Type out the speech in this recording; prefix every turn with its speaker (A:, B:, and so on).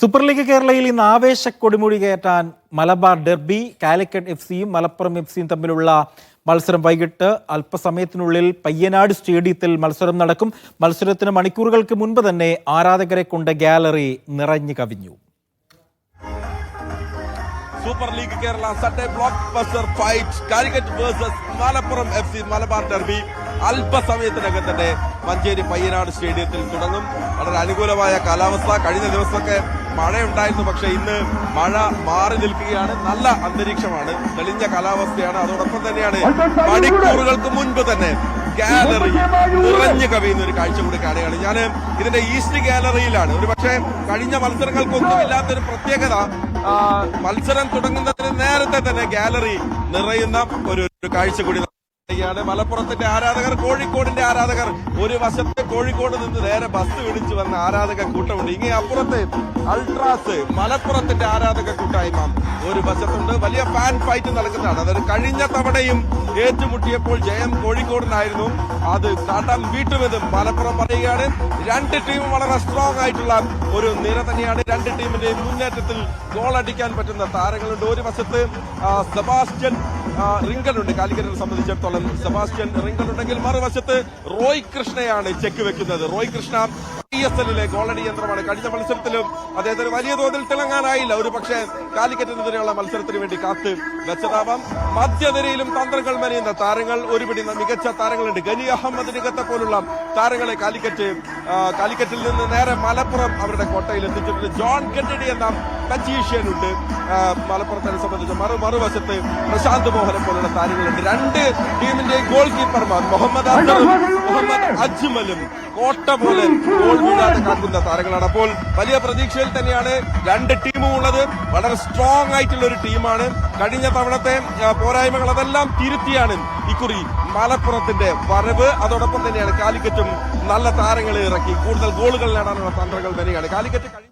A: Super league കേരളയിൽ ഇന്ന് ആവേശ കൊടിമുടി കയറ്റാൻ മലബാർ ഡെർബി കാലിക്കറ്റ് എഫ് സിയും മലപ്പുറം എഫ് സിയും തമ്മിലുള്ള മത്സരം വൈകിട്ട് അല്പസമയത്തിനുള്ളിൽ പയ്യനാട് സ്റ്റേഡിയത്തിൽ മത്സരം നടക്കും. മത്സരത്തിന് മണിക്കൂറുകൾക്ക് മുൻപ് തന്നെ ആരാധകരെ കൊണ്ട് ഗാലറി നിറഞ്ഞു കവിഞ്ഞു.
B: Super league Kerala Sunday blockbuster fight Calicut versus Malappuram F C Malabar derby അല്പസമയത്തിനകം തന്നെ മഞ്ചേരി പയ്യനാട് സ്റ്റേഡിയത്തിൽ തുടങ്ങും. വളരെ അനുകൂലമായ കാലാവസ്ഥ. കഴിഞ്ഞ ദിവസമൊക്കെ മഴയുണ്ടായിരുന്നു പക്ഷേ ഇന്ന് മഴ മാറി നിൽക്കുകയാണ്. നല്ല അന്തരീക്ഷമാണ്. തെളിഞ്ഞ കാലാവസ്ഥയാണ്. അതോടൊപ്പം തന്നെയാണ് മണിക്കൂറുകൾക്ക് മുൻപ് തന്നെ ഗാലറി നിറഞ്ഞു കവിയുന്ന ഒരു കാഴ്ച കൂടി കാണുകയാണ്. ഞാൻ ഇതിന്റെ ഈസ്റ്റ് ഗാലറിയിലാണ്. ഒരു പക്ഷേ കഴിഞ്ഞ മത്സരങ്ങൾക്കൊന്നും ഇല്ലാത്തൊരു പ്രത്യേകത മത്സരം തുടങ്ങുന്നതിന് നേരത്തെ തന്നെ ഗാലറി നിറയുന്ന ഒരു കാഴ്ച കൂടി ാണ് മലപ്പുറത്തിന്റെ ആരാധകർ കോഴിക്കോടിന്റെ ആരാധകർ. ഒരു വശത്ത് കോഴിക്കോട് നിന്ന് നേരെ ബസ് വിളിച്ചു വന്ന ആരാധക കൂട്ടമുണ്ട്. ഇങ്ങനെ അപ്പുറത്ത് അൾട്രാസ് മലപ്പുറത്തിന്റെ ആരാധക കൂട്ടായ്മ. ഒരു വശത്തുണ്ട് വലിയ ഫാൻ ഫൈറ്റ് നടക്കുന്നതാണ്. അതൊരു കഴിഞ്ഞ തവണയും ഏറ്റുമുട്ടിയപ്പോൾ ജയം കോഴിക്കോടിനായിരുന്നു. അത് കടം വീട്ടുമെന്നും മലപ്പുറം പറയുകയാണ്. രണ്ട് ടീമും വളരെ സ്ട്രോങ് ആയിട്ടുള്ള ഒരു നിര തന്നെയാണ് രണ്ട് ടീമിന്റെയും മുന്നേറ്റത്തിൽ ഗോൾ അടിക്കാൻ പറ്റുന്ന താരങ്ങളുണ്ട്. ഒരു വശത്ത് സെബാസ്റ്റ്യൻ റിങ്കലുണ്ട് കാലിക്കറ്റിനെ സംബന്ധിച്ചിടത്തോളം സെബാസ്റ്റ്യൻ റിങ്കൽ ഉണ്ടെങ്കിൽ മറുവശത്ത് റോയ് കൃഷ്ണയാണ് ചെക്ക് വെക്കുന്നത്. റോയ് കൃഷ്ണ ഐ എസ് എല്ലിലെ ഗോളടി യന്ത്രമാണ്. കഴിഞ്ഞ മത്സരത്തിലും അദ്ദേഹത്തിന് വലിയ തോതിൽ തിളങ്ങാനായില്ല. ഒരു പക്ഷേ കാലിക്കറ്റിനെതിരെയുള്ള മത്സരത്തിന് വേണ്ടി കാത്ത് വെച്ചതാവാം. മധ്യനിരയിലും തന്ത്രങ്ങൾ മെനയുന്ന താരങ്ങൾ ഒരുപിടി മികച്ച താരങ്ങളുണ്ട്. ഗനി അഹമ്മദ് നികത്തെ പോലുള്ള താരങ്ങളെ കാലിക്കറ്റ് കാലിക്കറ്റിൽ നിന്ന് നേരെ മലപ്പുറം അവരുടെ കോട്ടയിൽ എത്തിച്ചിട്ടുണ്ട് ജോൺ കെന്നഡി എന്ന മജീഷ്യൻ ഉണ്ട് മലപ്പുറത്തിനെ സംബന്ധിച്ച് മറു മറുവശത്ത് പ്രശാന്ത് മോഹനെ പോലുള്ള താരങ്ങളുണ്ട്. രണ്ട് ടീമിന്റെ ഗോൾ കീപ്പർമാർ മുഹമ്മദ് അസറും മുഹമ്മദ് അജ്മലും കോട്ട പോലെ ഗോൾ വീഴാതെ കാണുന്ന താരങ്ങളാണ്. അപ്പോൾ വലിയ പ്രതീക്ഷയിൽ തന്നെയാണ് രണ്ട് ടീമും ഉള്ളത്. വളരെ സ്ട്രോങ് ആയിട്ടുള്ള ഒരു ടീമാണ്. കഴിഞ്ഞ തവണത്തെ പോരായ്മകൾ അതെല്ലാം തിരുത്തിയാണ് ഇക്കുറി മലപ്പുറത്തിന്റെ വരവ്. അതോടൊപ്പം തന്നെയാണ് കാലിക്കറ്റും നല്ല താരങ്ങളെ ഇറക്കി. കൂടുതൽ ഗോളുകൾ നേടാനുള്ള തന്ത്രങ്ങൾ വരികയാണ് കാലിക്കറ്റ്